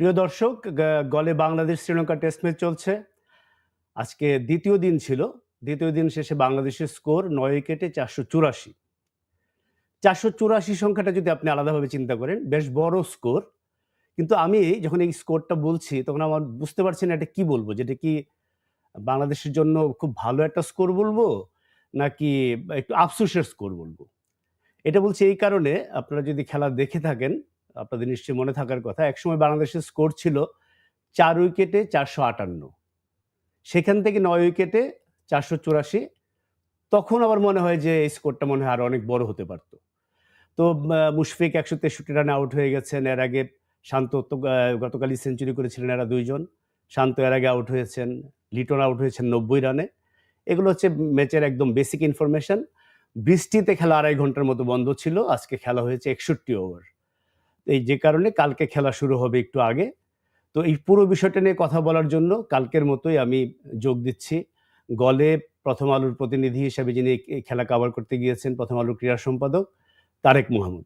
প্রিয় দর্শক, গলে বাংলাদেশ শ্রীলঙ্কা টেস্ট ম্যাচ চলছে। আজকে দ্বিতীয় দিন ছিল। দ্বিতীয় দিন শেষে বাংলাদেশের স্কোর নয় উইকেটে ৪৮৪। ৪৮৪ সংখ্যাটা যদি আপনি আলাদাভাবে চিন্তা করেন, বেশ বড় স্কোর। কিন্তু আমি যখন এই স্কোরটা বলছি, তখন আমার বুঝতে পারছি না এটা কি বলব? যেটা কি বাংলাদেশের জন্য খুব ভালো একটা স্কোর বলব? নাকি একটু আফসোসের স্কোর বলব? এটা বলছি এই কারণে, আপনারা যদি খেলা দেখে থাকেন, আপনাদের নিশ্চয়ই মনে থাকার কথা। একসময় বাংলাদেশের স্কোর ছিল চার উইকেটে ৪৫৮ সেখান থেকে নয় উইকেটে ৪৮৪ তখন আবার মনে হয় যে এই স্কোরটা মনে হয় আরও অনেক বড় হতে পারত। তো মুশফিক একশো তেষট্টি রানে আউট হয়ে গেছেন। এর আগে শান্ত গতকালই সেঞ্চুরি করেছিলেন এরা দুইজন শান্ত এর আগে আউট হয়েছেন। লিটন আউট হয়েছেন ৯০ রানে। এগুলো হচ্ছে ম্যাচের একদম বেসিক ইনফরমেশন। বৃষ্টিতে খেলা ২.৫ ঘণ্টার মতো বন্ধ ছিল। আজকে খেলা হয়েছে ৬১ ওভার। এই যে কারণে কালকে খেলা শুরু হবে একটু আগে। তো এই পুরো বিষয়টা নিয়ে কথা বলার জন্য কালকের মতোই আমি যোগ দিচ্ছি। গলে প্রথম আলোর প্রতিনিধি হিসেবে যিনি খেলা কভার করতে গিয়েছেন, প্রথম আলোর ক্রীড়া সম্পাদক তারেক মোহাম্মদ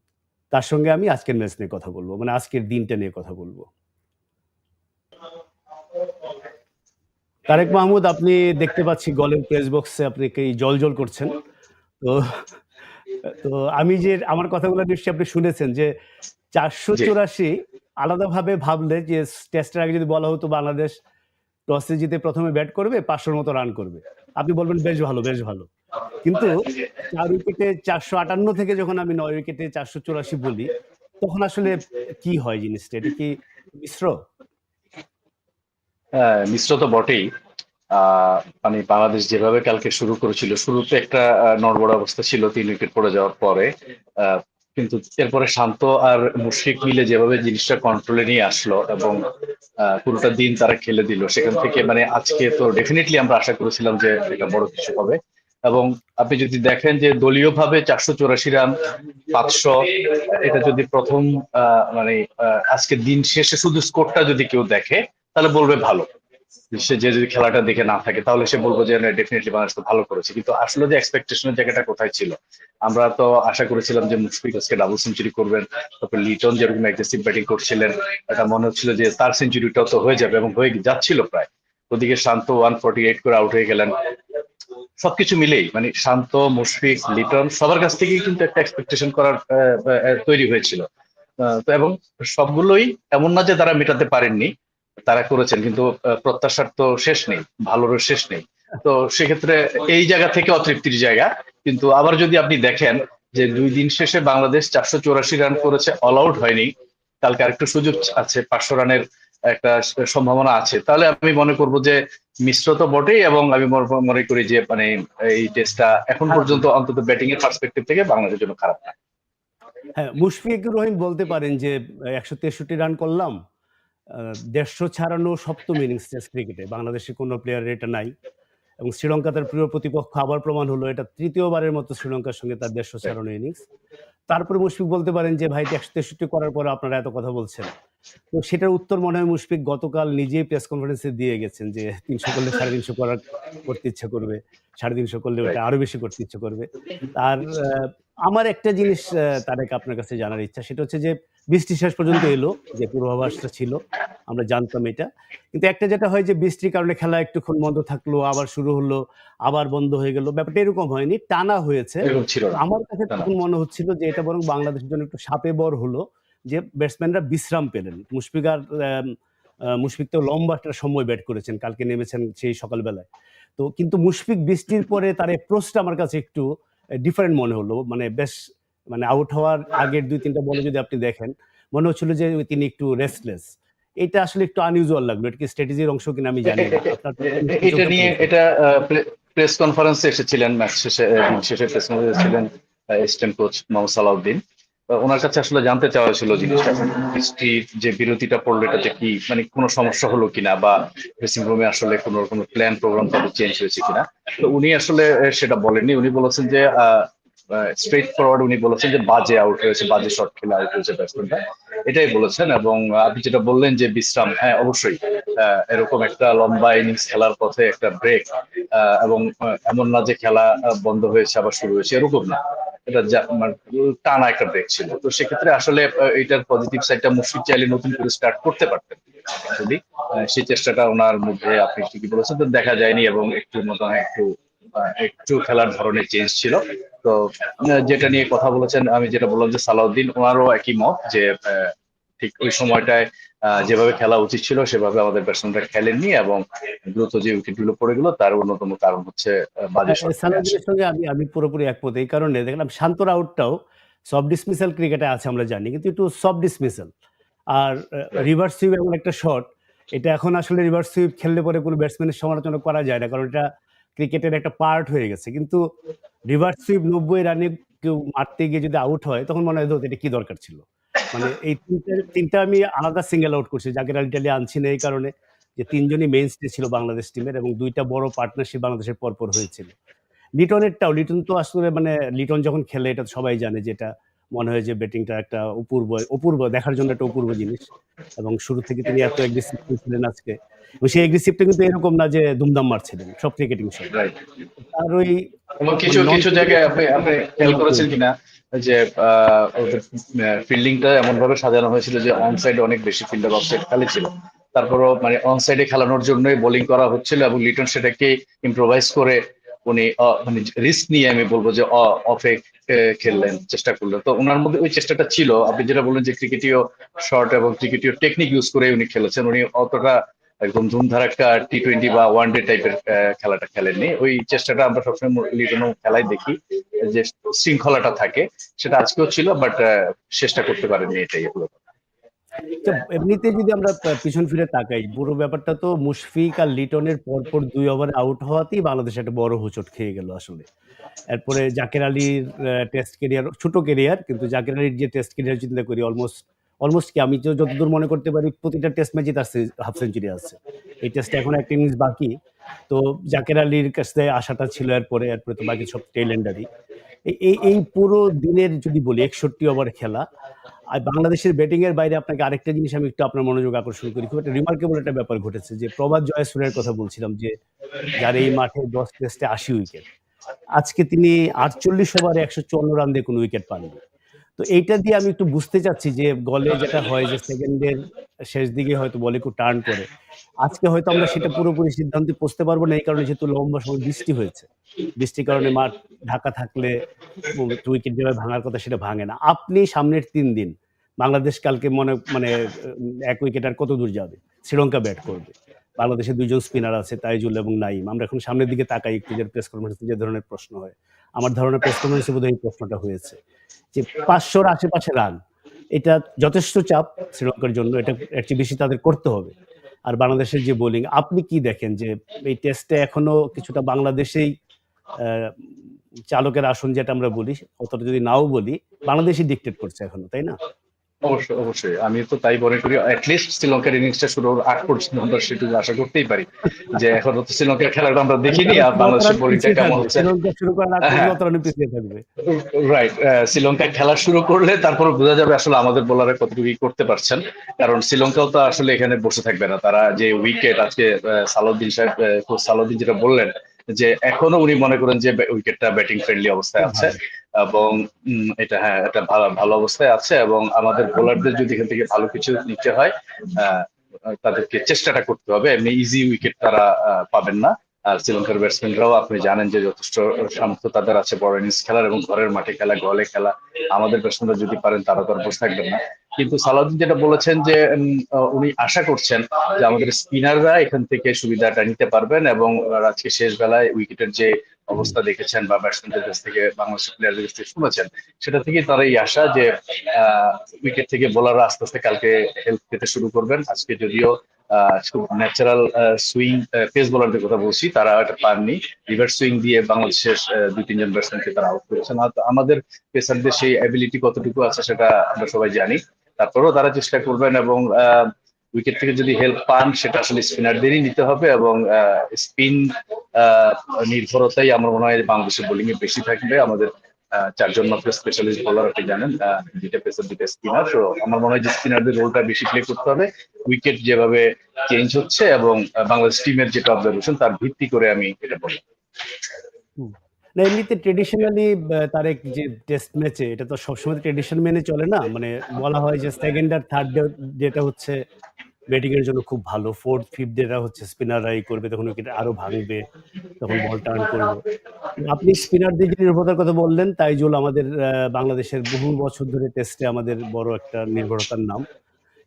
তার সঙ্গে আমি আজকের ম্যাচ নিয়ে কথা বলব মানে আজকের দিনটা নিয়ে কথা বলব তারেক মাহমুদ আপনি দেখতে পাচ্ছি গলের প্রেস বক্সে আপনি কি জ্বলজ্বল করছেন। তো তো আমি যে আমার কথাগুলো নিশ্চয়ই আপনি শুনেছেন যে জি। ৪৮৪ আলাদাভাবে ভাবলে যে টেস্টের আগে যদি বলা হতো বাংলাদেশ টসে জিতে ১ম এ ব্যাট করবে, ৫০০ র মতো রান করবে। আপনি বলবেন বেশ ভালো, বেশ ভালো। কিন্তু চার উইকেটে ৪৫৮ থেকে যখন আমি নয় উইকেটে ৪৮৪ বলি, তখন আসলে কি হয় জিনিসটা? এটা কি মিশ্র? হ্যাঁ, মিশ্র তো বটেই। মানে বাংলাদেশ যেভাবে কালকে শুরু করেছিল, শুরুতে একটা নড়বড়ে অবস্থা ছিল তিন উইকেট পড়ে যাওয়ার পরে। কিন্তু এরপরে শান্ত আর মুশফিক মিলে যেভাবে জিনিসটা কন্ট্রোলে নিয়ে আসলো এবং পুরোটা দিন তারা খেলে দিল। সেখান থেকে মানে আজকে তো ডেফিনেটলি আমরা আশা করেছিলাম যে এটা বড় কিছু হবে। এবং আপনি যদি দেখেন যে দলীয়ভাবে ৪৮৪ রান, ৫০০ এটা যদি ১ম আ মানে আ আজকের দিন শেষে শুধু স্কোরটা যদি কেউ দেখে, তাহলে বলবে ভালো। সে যে যদি খেলাটা দেখে না থাকে তাহলে সে বলব যে ডেফিনিটলি বাংলাদেশ তো ভালো করেছে। কিন্তু আসলে যে এক্সপেকটেশনের জায়গাটা কোথায় ছিল? আমরা তো আশা করেছিলাম যে মুশফিক আজকে ডাবল সেঞ্চুরি করবেন। তারপর লিটন যেরকম অ্যাগ্রেসিভ ব্যাটিং করছিলেন, এটা মনে হচ্ছিল যে তার সেঞ্চুরিটাও তো হয়ে যাবে এবং হয়ে যাচ্ছিল প্রায়। ওদিকে শান্ত 148 করে আউট হয়ে গেলেন। সবকিছু মিলেই মানে শান্ত, মুশফিক, লিটন সবার কাছ থেকেই কিন্তু একটা এক্সপেকটেশন করার তৈরি হয়েছিল। এবং সবগুলোই এমন না যে তারা মেটাতে পারেননি। তারা করেছেন কিন্তু প্রত্যাশার তো শেষ নেই। ভালোরও শেষ নেই। তো সেক্ষেত্রে এই জায়গা থেকে অতৃপ্তির জায়গা। কিন্তু আবার যদি আপনি দেখেন যে দুই দিন শেষে বাংলাদেশ ৪৮৪ রান করেছে, অল আউট হয়নি। কালকে আরেকটু সুযোগ আছে। ৫০০ রানের একটা সম্ভাবনা আছে। তাহলে আমি মনে করব যে মিশ্র তো বটেই এবং আমি মনে করি যে মানে এই টেস্টটা এখন হ্যাঁ। পর্যন্ত অন্তত ব্যাটিং এর পার্সপেক্টিভ থেকে বাংলাদেশের জন্য খারাপ না। হ্যাঁ, মুশফিকুর রহিম বলতে পারেন যে ১৬৩ রান করলাম। ১৫০ ছাড়ানো সপ্তম ইনিংস টেস্ট ক্রিকেটে। বাংলাদেশের কোনো প্লেয়ারের এটা নাই। এবং শ্রীলঙ্কা তার প্রিয় প্রতিপক্ষ আবার প্রমাণ হলো, এটা তৃতীয়বারের মতো শ্রীলঙ্কার সঙ্গে তার ১৫০ ছাড়ানো ইনিংস। তারপরে মুশফিক বলতে পারেন যে, ভাই ১৬৩ করার পরে আপনারা এত কথা বলছেন। তো সেটার উত্তর মনে হয় মুশফিক গতকাল নিজেই প্রেস কনফারেন্সে দিয়ে গেছেন যে ৩০০ করলে ৩৫০ করার করতে ইচ্ছা করবে। ৩৫০ করলে ওটা। আরও বেশি করতে ইচ্ছে করবে। আর আমার একটা জিনিস তারেক, আপনার কাছে জানার ইচ্ছা, সেটা হচ্ছে যে বৃষ্টি শেষ পর্যন্ত এলো যে পূর্বাভাসটা ছিল। আমরা জানতাম এটা। কিন্তু একটা যেটা হয় যে বৃষ্টির কারণে খেলা একটুক্ষণ বন্ধ থাকল, আবার শুরু হলো, আবার বন্ধ হয়ে গেল। ব্যাপারটা এরকম হয়নি। টানা হয়েছে। আমার কাছে তখন মনে হচ্ছিল যে এটা বরং বাংলাদেশের জন্য একটু শাপে বর হলো যে ব্যাটসম্যানরা বিশ্রাম পেলেন। মুশফিক আর আম আ মুশফিক তো লম্বা একটা সময় ব্যাট করেছেন। কালকে নেমেছেন সেই সকালবেলায়। তো কিন্তু মুশফিক বৃষ্টির পরে তার অ্যাপ্রোচটা আমার কাছে একটু ডিফারেন্ট মনে হলো। মানে বেশ মানে আউট হওয়ার আগের ২-৩ টা বলে যদি আপনি দেখেন, মনে হচ্ছিল যে তিনি একটু রেস্টলেস। এটা আসলে একটু আনইউজুয়াল লাগল। এটা কি স্ট্র্যাটেজির অংশ কিনা আমি জানি না। এটা নিয়ে এটা প্রেস কনফারেন্সে এসেছিলেন ম্যাচ শেষে শেষে প্রেস কনফারেন্সে ছিলেন অ্যাসিস্ট্যান্ট কোচ মোহাম্মদ সালাউদ্দিন। তো উনার কাছে আসলে জানতে চাওয়া হয়েছিল জিনিসটা। বৃষ্টির যে বিরতিটা পড়ল এটাতে কি মানে কোনো সমস্যা হলো কিনা বা ড্রেসিং রুমে আসলে কোনো রকম প্ল্যান প্রোগ্রাম তাদের চেঞ্জ হয়েছে কিনা। তো উনি আসলে সেটা বলেননি। উনি বলেছেন যে স্ট্রেইট ফরওয়ার্ড উনি বলেছেন যে বাজে আউট হয়েছে, বাজে শট খেলে আউট হয়েছে ব্যাটসম্যানটা। এটাই বলেছেন এবং আপনি যেটা বললেন যে বিশ্রাম, হ্যাঁ অবশ্যই। এরকম একটা লম্বা ইনিংস খেলার পথে একটা ব্রেক এবং এমন না যে খেলা বন্ধ হয়েছে আবার শুরু হয়েছে এরকম না। এটা মানে টানা একটা ব্রেক ছিল তো সেক্ষেত্রে আসলে এটার পজিটিভ সাইডটা মুশফিক চাইলে নতুন করে স্টার্ট করতে পারতেন সেই চেষ্টাটা ওনার মধ্যে আপনি ঠিকই বলেছেন তো দেখা যায়নি এবং একটু মতো একটু একটু খেলার ধরনের চেঞ্জ ছিল। তো যেটা নিয়ে কথা বলেছেন আমি যেটা বললাম যে সালাউদ্দিন ওনারও একই মত যে ঠিক ওই সময়টায় যেভাবে খেলা উচিত ছিল সেভাবে আমাদের ব্যাটসম্যানরা খেলেননি এবং দ্রুত যে উইকেটগুলো পড়ে গেল তার অন্যতম কারণ হচ্ছে বাজে সালাউদ্দিনের সঙ্গে আমি আমি পুরোপুরি একমত। এই কারণে দেখলাম শান্তর আউটটাও সব ডিসমিসাল ক্রিকেটে আছে আমরা জানি কিন্তু একটু সব ডিসমিসাল আর রিভার্স সুইপ এমন একটা শট এটা এখন আসলে রিভার্স সুইপ খেললে পরে কোনো ব্যাটসম্যানের সমালোচনা করা যায় না কারণ এটা ক্রিকেটের একটা পার্ট হয়ে গেছে। কিন্তু রিভার্স সুইপ নব্বই রানে কেউ মারতে গিয়ে যদি আউট হয়, তখন মনে হয় এটা কি দরকার ছিল? মানে এই তিনটা তিনটা আমি আলাদা সিঙ্গেল আউট করছি জাকির আলী টালি আনছি না এই কারণে, যে তিনজনই মেইন স্টে ছিল বাংলাদেশ টিমের এবং দুইটা বড় পার্টনারশিপ বাংলাদেশের পরপর হয়েছিল। লিটনেরটাও লিটন তো আসলে মানে লিটন যখন খেলে, এটা সবাই জানে যে এটা মনে হয় যে ব্যাটিংটা একটা অপূর্ব অপূর্ব দেখার জন্য একটা অপূর্ব জিনিস। এবং শুরু থেকে তিনি এত এগ্রেসিভ ছিলেন আজকে। এবং সেই এগ্রেসিভটা কিন্তু এরকম না যে দুমদাম মারছিলেন সব ক্রিকেটিং শট. আর ওই কিছু কিছু জায়গায় আপনি আপনি খেয়াল করেছেন কিনা যে ফিল্ডিংটা এমন ভাবে সাজানো হয়েছিল যে অন সাইডে অনেক বেশি ফিল্ডার অফ সাইড খালি ছিল। তারপরও মানে অন সাইডে খেলানোর জন্যই বোলিং করা হচ্ছিল এবং লিটন সেটাকে ইম্প্রোভাইজ করে উনি মানে রিস্ক নিয়ে আমি বলব যে অফে খেললেন, চেষ্টা করলেন। তো ওনার মধ্যে ওই চেষ্টাটা ছিল। আপনি যেটা বললেন যে ক্রিকেটীয় শর্ট এবং ক্রিকেটীয় টেকনিক ইউজ করে উনি খেলেছেন, উনি অতটা একদম ধুমধারাক্কা টি টোয়েন্টি বা ওয়ান ডে টাইপের খেলাটা খেলেননি। ওই চেষ্টাটা আমরা সবসময় লিটনও খেলায় দেখি যে শৃঙ্খলাটা থাকে, সেটা আজকেও ছিল বাট চেষ্টা করতে পারেননি এটাই হলো এমনিতে যদি আমরা পিছন ফিরে তাকাই, পুরো ব্যাপারটা তো মুশফিক আর লিটনের পরপর দুই ওভার আউট হওয়াতেই বাংলাদেশ একটা বড় হোঁচট খেয়ে গেল আসলে। এরপরে জাকের আলীর টেস্ট কেরিয়ার ছোট কেরিয়ার কিন্তু জাকের আলীর যে টেস্ট কেরিয়ার চিন্তা করি অলমোস্ট অলমোস্ট কি, আমি যতদূর মনে করতে পারি, প্রতিটা টেস্ট ম্যাচে তার হাফ সেঞ্চুরি আছে। এই টেস্টে এখন একটা ইনিংস বাকি। তো জাকের আলীর কাছে আশাটা ছিল এরপরে এরপরে তো বাকি সব টেলেন্ডারই এই এই পুরো দিনের যদি বলি, একষট্টি ওভার খেলা, আর বাংলাদেশের ব্যাটিং এর বাইরে আপনাকে আরেকটা জিনিস আমি একটু আপনার মনোযোগ আকর্ষণ করি। খুব একটা রিমার্কেবল একটা ব্যাপার ঘটেছে, যে প্রভাত জয়সুরের কথা বলছিলাম, যে যার এই মাঠে দশ টেস্টে আশি উইকেট আজকে তিনি আটচল্লিশ ওভারে একশো চুয়ান্ন রান দিয়ে কোনো উইকেট পাননি। তো এইটা দিয়ে আমি একটু বুঝতে চাচ্ছি যে গলে যেটা হয় যে সেকেন্ডের শেষ দিকে হয়তো বলে একটু টার্ন করে। আজকে হয়তো আমরা সেটা পুরোপুরি সিদ্ধান্তে পৌঁছতে পারব না, এই কারণে যেহেতু লম্বা সময় বৃষ্টি হয়েছে। বৃষ্টির কারণে মাঠ ঢাকা থাকলে উইকেট যেভাবে ভাঙার কথা সেটা ভাঙে না। আপনি সামনের তিন দিন, বাংলাদেশ কালকে মনে মানে এক উইকেট আর কত দূর যাবে? শ্রীলঙ্কা ব্যাট করবে। বাংলাদেশে দুইজন স্পিনার আছে, তাইজুল এবং নাইম আমরা এখন সামনের দিকে তাকাই, একটু যে প্রেস কনফারেন্সে যে ধরনের প্রশ্ন হয়। আমার ধারণা প্রেস কনফারেন্সে বোধহয় এই প্রশ্নটা হয়েছে। যে পাঁচশোর আশেপাশে রান এটা যথেষ্ট চাপ শ্রীলঙ্কার জন্য, এটা চেয়ে বেশি তাদের করতে হবে। আর বাংলাদেশের যে বোলিং আপনি কি দেখেন যে এই টেস্টে এখনও কিছুটা বাংলাদেশেই চালকের আসন যেটা আমরা বলি, অতটা যদি নাও বলি, বাংলাদেশই ডিক্টেট করছে এখনও, তাই না? অবশ্যই অবশ্যই। আমি তো তাই মনে করি অ্যাটলিস্ট শ্রীলঙ্কার ইনিংসটা শুরুর আগ পর্যন্ত আমরা সেটুকু আশা করতেই পারি। যে এখনও তো শ্রীলঙ্কার খেলাটা আমরা দেখিনি আর বাংলাদেশের বোলিংটা কেমন হচ্ছে। শুরু আগ হ্যাঁ। রাইট শ্রীলঙ্কা খেলা শুরু করলে তারপর বোঝা যাবে আসলে আমাদের বোলারে কতটুকু করতে পারছেন। কারণ শ্রীলঙ্কাও তো আসলে এখানে বসে থাকবে না। তারা যে উইকেট আজকে সালাউদ্দিন সাহেব সালাউদ্দিন যেটা বললেন যে এখনও উনি মনে করেন যে উইকেটটা ব্যাটিং ফ্রেন্ডলি অবস্থায় আছে। এবং এটা হ্যাঁ এটা ভালো ভালো অবস্থায় আছে এবং আমাদের বোলারদের যদি এখান থেকে ভালো কিছু নিতে হয় তাদেরকে চেষ্টাটা করতে হবে। এমনি ইজি উইকেট তারা পাবেন না। আর শ্রীলঙ্কার ব্যাটসম্যানরাও আপনি জানেন যে যথেষ্ট সামর্থ্য তাদের আছে বড় ইনিংস খেলার এবং ঘরের মাঠে খেলা গলে খেলা। আমাদের ব্যাটসম্যানরা যদি পারেন, তারা তো আর বসে থাকবেন না। কিন্তু সালাউদ্দিন যেটা বলেছেন যে উনি আশা করছেন যে আমাদের স্পিনাররা এখান থেকে সুবিধাটা নিতে পারবেন এবং আজকে শেষ বেলায় উইকেটের যে অবস্থা দেখেছেন বা ব্যাটসম্যানদের কাছ থেকে বাংলাদেশ প্লেয়ারদের কাছ থেকে শুনেছেন সেটা থেকে তার এই আশা যে উইকেট থেকে বোলাররা আস্তে আস্তে কালকে হেল্প পেতে শুরু করবেন। আজকে যদিও আহ, খুব ন্যাচারাল সুইং পেস বোলারদের কথা বলছি তারা এটা পাননি। রিভার্স সুইং দিয়ে বাংলাদেশের আহ, দুই তিনজন ব্যাটসম্যানকে তারা আউট করেছেন। আমাদের পেসারদের সেই অ্যাবিলিটি কতটুকু আছে সেটা আমরা সবাই জানি। তারপরেও তারা চেষ্টা করবেন এবং উইকেট থেকে যদি হেল্প পান, সেটা আসলে স্পিনারদেরই নিতে হবে এবং স্পিন নির্ভরতাই আমার মনে হয় বাংলাদেশের বোলিং এ বেশি থাকবে। আমাদের চারজন মাত্র স্পেশালিস্ট বোলার আপনি জানেন দুইটা পেসার দুইটা স্পিনার তো আমার মনে হয় যে স্পিনারদের রোলটা বেশি প্লে করতে হবে। উইকেট যেভাবে চেঞ্জ হচ্ছে এবং বাংলাদেশ টিমের যেটা অবজারভেশন তার ভিত্তি করে আমি এটা বলি। না, এমনিতে ট্রেডিশনালি তারেক যে টেস্ট ম্যাচে এটা তো সবসময় ট্রেডিশন মেনে চলে না? মানে বলা হয় যে সেকেন্ড আর থার্ড ডেটা হচ্ছে ব্যাটিং এর জন্য খুব ভালো। ফোর্থ ফিফথ ডেটা হচ্ছে স্পিনাররাই করবে, তখন উইকেট আরও ভাঙবে, তখন বল টার্ন করবে। আপনি স্পিনারদের যে নির্ভরতার কথা বললেন তাই তাইজুল আমাদের বাংলাদেশের বহু বছর ধরে টেস্টে আমাদের বড় একটা নির্ভরতার নাম।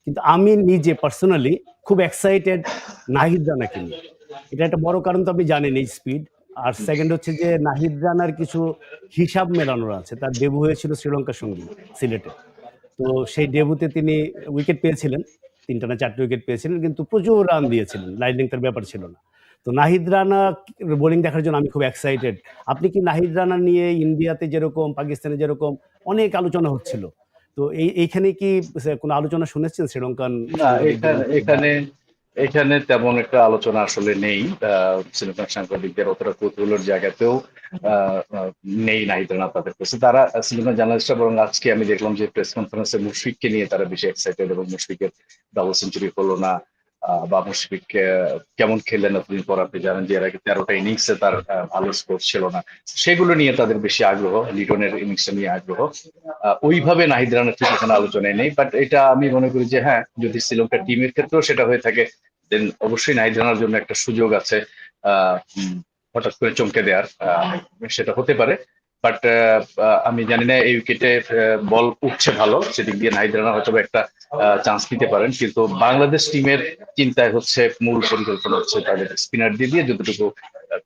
কিন্তু আমি নিজে পার্সোনালি খুব এক্সাইটেড নাহিদ রানাকে নিয়ে। এটা একটা বড় কারণ তো আপনি জানেন এই স্পিড আর সেকেন্ড হচ্ছে যে নাহিদ রানার কিছু হিসাব মেলানোর আছে। তার ডেবু হয়েছিল শ্রীলঙ্কার সঙ্গে, সিলেটে। তো সেই ডেবুতে তিনি উইকেট পেয়েছিলেন, তিনটা না চারটে উইকেট পেয়েছিলেন, কিন্তু প্রচুর রান দিয়েছিলেন। লাইন তার ব্যাপার ছিল না। তো নাহিদ রানা বোলিং দেখার জন্য আমি খুব এক্সাইটেড আপনি কি নাহিদ রানা নিয়ে ইন্ডিয়াতে যেরকম, পাকিস্তানে যেরকম অনেক আলোচনা হচ্ছিল? তো এই, এইখানে কি কোনো আলোচনা শুনেছেন শ্রীলঙ্কান এখানে এখানে তেমন একটা আলোচনা আসলে নেই। সিনেমা সাংবাদিকদের অতটা কৌতূহলের জায়গাতেও নেই নাহিদ রানা তাদের কাছে। তারা সিনেমা জার্নালিস্টরা বরং আজকে আমি দেখলাম যে প্রেস কনফারেন্সে মুশফিককে নিয়ে তারা বেশি এক্সাইটেড এবং মুশফিকের ডাবল সেঞ্চুরি হলো না। বা মুশফিক কেমন খেললেন এতদিন পর? আপনি জানেন যে এর আগে তেরোটা ইনিংসে তার ভালো স্কোর ছিল না। সেগুলো নিয়ে তাদের বেশি আগ্রহ, লিটনের ইনিংসটা নিয়ে আগ্রহ। ওইভাবে নাহিদ রানার ঠিক এখানে আলোচনায় নেই বাট এটা আমি মনে করি যে হ্যাঁ যদি শ্রীলঙ্কার টিমের ক্ষেত্রেও সেটা হয়ে থাকে দেন অবশ্যই নাহিদ রানার জন্য একটা সুযোগ আছে হঠাৎ করে চমকে দেওয়ার সেটা হতে পারে। বাট আমি জানি না এই উইকেটে বল উঠছে ভালো সেদিক দিয়ে নাহিদ রানা হয়তো একটা চান্স নিতে পারেন। কিন্তু বাংলাদেশ টিমের চিন্তায় হচ্ছে মূল পরিকল্পনা হচ্ছে তাদের স্পিনার দিয়ে দিয়ে যতটুকু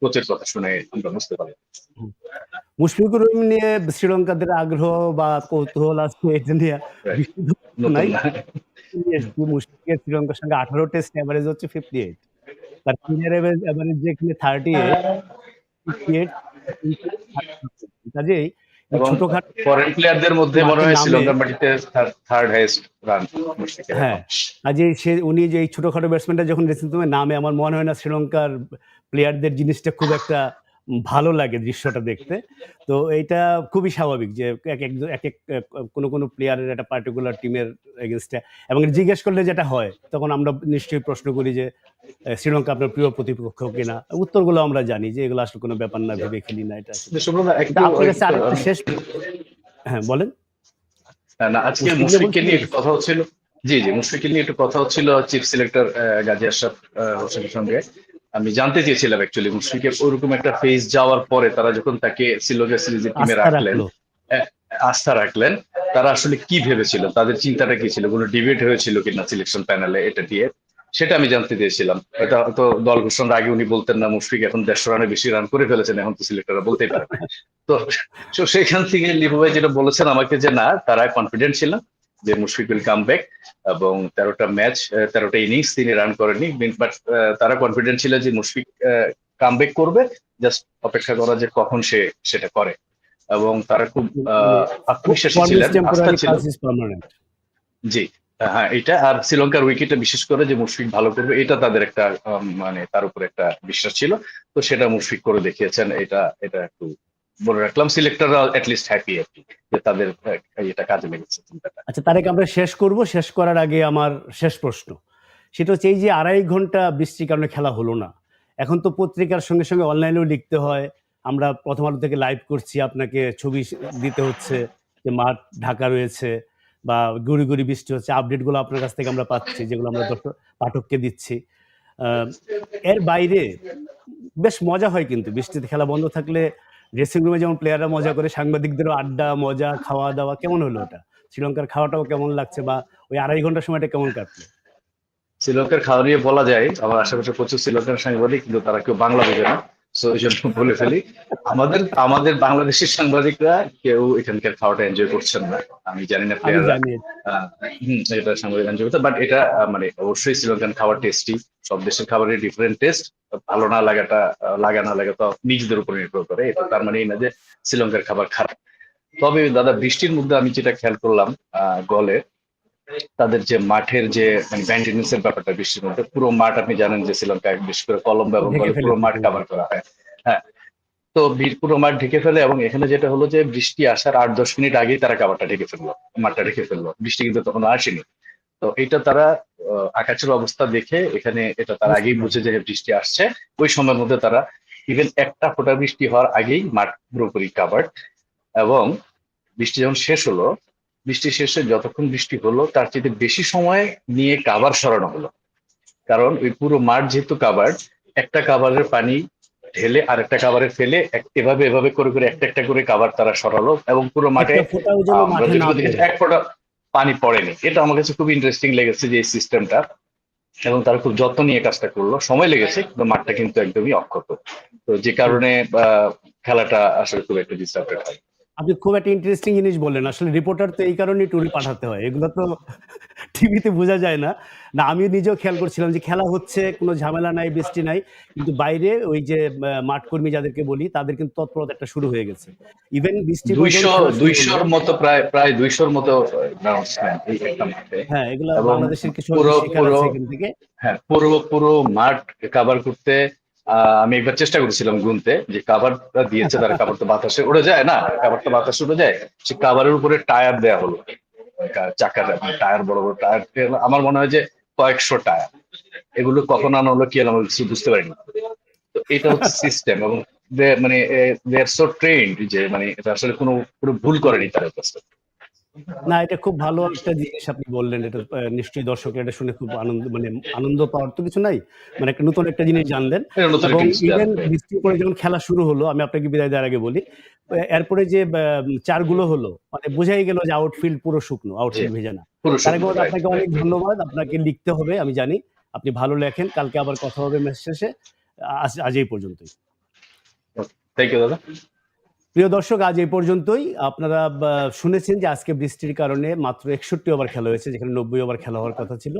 কোচের কথা শুনে আমরা বুঝতে পারি মুশফিকুর রহিম নিয়ে শ্রীলঙ্কাদের আগ্রহ বা কৌতূহল আছে এটা নিয়ে নাই। মুশফিকের শ্রীলঙ্কার সঙ্গে আঠারো টেস্ট এভারেজ হচ্ছে ফিফটি এইট তার ক্লিয়ার এভারেজ যেখানে থার্টি এইট কাজেই ছোটখাটো ফরেন প্লেয়ারদের মধ্যে মনে হয় মাটিতে থার্ড হাইয়েস্ট রান হ্যাঁ কাজে সে উনি যে এই ছোটখাটো ব্যাটসম্যানটা যখন ড্রেসিং রুমে নামে আমার মনে হয় না শ্রীলঙ্কার প্লেয়ারদের জিনিসটা খুব একটা ভালো লাগে দৃশ্যটা দেখতে। তো এইটা খুবই স্বাভাবিক যে এক এক এক এক কোনো কোনো প্লেয়ারের একটা পার্টিকুলার টিমের এগেনস্টে এবং জিজ্ঞেস করলে যেটা হয় তখন আমরা নিশ্চয়ই প্রশ্ন করি যে শ্রীলঙ্কা আপনার প্রিয় প্রতিপক্ষ কিনা? উত্তরগুলো আমরা জানি যে এগুলো আসলে কোনো ব্যাপার না ভেবে খেলি না এটা আপনার কাছে আরেকটা শেষ হ্যাঁ বলেন। না আজকে মুশফিক মুশফিককে নিয়ে একটু কথা হচ্ছিল। জি জি মুশফিককে নিয়ে একটু কথা হচ্ছিল chief selector Gazi Ashraf ah, হোসেনের সঙ্গে। আমি জানতে চেয়েছিলাম অ্যাকচুয়ালি মুশফিকের ওরকম একটা ফেজ যাওয়ার পরে তারা যখন তাকে শ্রীলঙ্কা সিরিজের টিমে রাখলেন আস্থা রাখলেন তারা আসলে কি ভেবেছিল? তাদের চিন্তাটা কি ছিল? কোনো ডিবেট হয়েছিল কিনা সিলেকশন প্যানেলে এটা দিয়ে? সেটা আমি জানতে চেয়েছিলাম। এটা হয়তো দল ঘোষণার আগে উনি বলতেন না মুশফিক এখন দেড়শো রানে বেশি রান করে ফেলেছেন এখন তো সিলেক্টররা বলতেই পারে তো সেখান থেকে লিপু ভাই যেটা বলেছেন আমাকে যে না তারা কনফিডেন্ট ছিল যে মুশফিক উইল কাম ব্যাক এবং তেরোটা ম্যাচ তেরোটা ইনিংস তিনি রান করেনি বাট তারা কনফিডেন্ট ছিল যে মুশফিক কাম ব্যাক করবে জাস্ট অপেক্ষা করা যে কখন সে সেটা করে। এবং তারা খুব আহ, আত্মবিশ্বাসী ছিলেন আস্থা ছিল। জি হ্যাঁ এটা আর শ্রীলঙ্কার উইকেটে বিশেষ করে যে মুশফিক ভালো করবে এটা তাদের একটা মানে তার উপর একটা বিশ্বাস ছিল। তো সেটা মুশফিক করে দেখিয়েছেন এটা এটা একটু বলে রাখলাম সিলেক্টররা লিস্ট হ্যাপি আর যে তাদের এটা কাজে লেগেছে আচ্ছা তারেক, আমরা শেষ করব। শেষ করার আগে আমার শেষ প্রশ্ন। সেটা হচ্ছে এই যে আড়াই ঘণ্টা বৃষ্টির কারণে খেলা হলো না। এখন তো পত্রিকার সঙ্গে সঙ্গে অনলাইনেও লিখতে হয়। আমরা প্রথম আলো থেকে লাইভ করছি, আপনাকে ছবি দিতে হচ্ছে যে মাঠ, ঢাকা রয়েছে বা গুড়ি গুড়ি বৃষ্টি হচ্ছে। আপডেটগুলো আপনার কাছ থেকে আমরা পাচ্ছি, যেগুলো আমরা পাঠককে দিচ্ছি। এর বাইরে বেশ মজা হয় কিন্তু, বৃষ্টিতে খেলা বন্ধ থাকলে ড্রেসিং রুমে যেমন প্লেয়াররা মজা করে, সাংবাদিকদেরও আড্ডা, মজা খাওয়া দাওয়া কেমন হলো ওটা? শ্রীলঙ্কার খাওয়াটাও কেমন লাগছে বা ওই আড়াই ঘণ্টা সময়টা কেমন কাটলো? শ্রীলঙ্কার খাওয়া নিয়ে বলা যায়, আমার আশেপাশে প্রচুর শ্রীলঙ্কার সাংবাদিক, কিন্তু তারা কেউ বাংলা বোঝে না। বলে ফেলি আমাদের আমাদের বাংলাদেশের সাংবাদিকরা কেউ এখানকার খাওয়াটা এনজয় করছেন না। আমি জানি না প্লেয়াররা এটা সাংবাদিক এনজয় করতে বাট এটা মানে অবশ্যই শ্রীলঙ্কান খাবার টেস্টি সব দেশের খাবারের ডিফারেন্ট টেস্ট ভালো না লাগাটা লাগা না লাগা তো নিজেদের উপর নির্ভর করে। এটা তার মানে এই না যে শ্রীলঙ্কার খাবার খারাপ। তবে দাদা বৃষ্টির মধ্যে আমি যেটা খেয়াল করলাম আহ, গলে তাদের যে মাঠের যে মেনটেন্স এর ব্যাপারটা বৃষ্টির মধ্যে পুরো মাঠ আপনি জানেন যে শ্রীলঙ্কায় বিশেষ করে কলম ব্যবহার করে পুরো মাঠ কাভার করা হয়। হ্যাঁ। তো পুরো মাঠ ঢেকে ফেলে এবং এখানে যেটা হলো যে বৃষ্টি আসার আট দশ মিনিট আগেই তারা কাভারটা ঢেকে ফেলল মাঠটা ঢেকে ফেলল। বৃষ্টি কিন্তু তখন আসেনি। তো এটা তারা আকাশের অবস্থা দেখে এখানে এটা তারা আগেই বুঝে যে বৃষ্টি আসছে। ওই সময়ের মধ্যে তারা ইভেন একটা ফোটা বৃষ্টি হওয়ার আগেই মাঠ পুরোপুরি কাভার্ড এবং বৃষ্টি যখন শেষ হলো বৃষ্টি শেষে যতক্ষণ বৃষ্টি হলো তার চেয়ে বেশি সময় নিয়ে কাবার সরানো হলো। কারণ ওই পুরো মাঠ যেহেতু কাবার একটা কাভারের পানি ঢেলে আরেকটা কাভারে ফেলে এভাবে এভাবে করে করে একটা একটা করে কাবার তারা সরালো এবং পুরো মাঠে একটা। এক ফোঁটা পানি পড়েনি। এটা আমার কাছে খুব ইন্টারেস্টিং লেগেছে যে এই সিস্টেমটা এবং তারা খুব যত্ন নিয়ে কাজটা করল। সময় লেগেছে কিন্তু মাঠটা কিন্তু একদমই অক্ষত। তো যে কারণে আহ, খেলাটা আসলে খুব একটা ডিস্টার্বেড হয় আপনি খুব একটা ইন্টারেস্টিং জিনিস বললেন। আসলে রিপোর্টার তো এই কারণেই ট্যুরে পাঠাতে হয়। এগুলো তো টিভিতে বোঝা যায় না। না আমি নিজেও খেয়াল করছিলাম যে খেলা হচ্ছে কোনো ঝামেলা নাই বৃষ্টি নাই। কিন্তু বাইরে ওই যে আহ, মাঠকর্মী যাদেরকে বলি তাদের কিন্তু তৎপরতা একটা শুরু হয়ে গেছে। ইভেন বৃষ্টি দুইশো দুইশোর মতো প্রায় প্রায় দুইশোর মতো মাঠে। হ্যাঁ এগুলো বাংলাদেশের কিছু পুরো- থেকে। হ্যাঁ পুরো পুরো মাঠ কাভার করতে আমি একবার চেষ্টা করেছিলাম গুনতে যে কাভার দিয়েছে তারা কাভার তো বাতাসে উড়ে যায় না কাভার তো বাতাসে উড়ে যায়, সে কাভারের উপরে টায়ার দেয়া হলো। চাকার টায়ার, বড় বড় টায়ার আমার মনে হয় যে কয়েকশো টায়ার। এগুলো কখন আনা হলো কি আনা হলো কিছু বুঝতে পারিনি। তো এটা হচ্ছে সিস্টেম এবং মানে দে আর সো ট্রেন্ড যে মানে এটা আসলে কোনো কোনো ভুল করেনি তারা কাজটা না এটা খুব ভালো একটা জিনিস আপনি বললেন এটা নিশ্চয়ই দর্শক এটা শুনে খুব আনন্দ মানে আনন্দ পাওয়ার তো কিছু নাই। মানে একটা নতুন একটা জিনিস জানলেন। এবং ইভেন বৃষ্টি পরে যখন খেলা শুরু হলো আমি আপনাকে বিদায় দেওয়ার আগে বলি এরপরে যে চারগুলো হলো মানে বোঝাই গেল যে আউটফিল্ড পুরো শুকনো আউটফিল্ড ভেজা না মোহাম্মদ, right, আপনাকে অনেক ধন্যবাদ আপনাকে লিখতে হবে আমি জানি আপনি ভালো লেখেন কালকে আবার কথা হবে ম্যাচ শেষে আজ এই পর্যন্তই। Thank you, দাদা। প্রিয় দর্শক, আজ এই পর্যন্তই। আপনারা শুনেছেন যে আজকে বৃষ্টির কারণে মাত্র একষট্টি ওভার খেলা হয়েছে, যেখানে নব্বই ওভার খেলা হওয়ার কথা ছিল।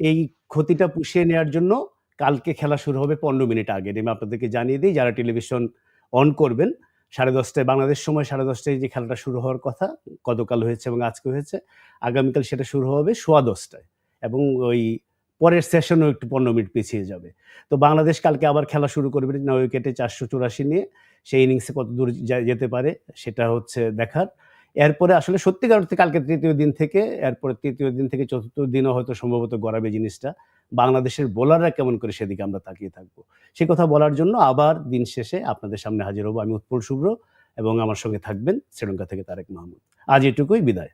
এই ক্ষতিটা পুষিয়ে নেওয়ার জন্য কালকে খেলা শুরু হবে পনেরো মিনিট আগে। আমি আপনাদেরকে জানিয়ে দিই, যারা টেলিভিশন অন করবেন, সাড়ে দশটায়, বাংলাদেশ সময় সাড়ে দশটায় যে খেলাটা শুরু হওয়ার কথা, গতকাল হয়েছে এবং আজকে হয়েছে, আগামীকাল সেটা শুরু হবে সোয়া দশটায় এবং ওই পরের সেশনও একটু পনেরো মিনিট পিছিয়ে যাবে। তো বাংলাদেশ কালকে আবার খেলা শুরু করবে নয় উইকেটে চারশো চুরাশি নিয়ে। সেই ইনিংসে কত দূর যেতে পারে, সেটা হচ্ছে দেখার। এরপরে আসলে সত্যিকার অর্থে কালকে তৃতীয় দিন থেকে, এরপরে তৃতীয় দিন থেকে চতুর্থ দিনও হয়তো সম্ভবত গড়াবে জিনিসটা। বাংলাদেশের বোলাররা কেমন করে সেদিকে আমরা তাকিয়ে থাকব? সে কথা বলার জন্য আবার দিন শেষে আপনাদের সামনে হাজির হব আমি উৎপল শুভ্র এবং আমার সঙ্গে থাকবেন শ্রীলঙ্কা থেকে তারেক মাহমুদ। আজ এটুকুই, বিদায়।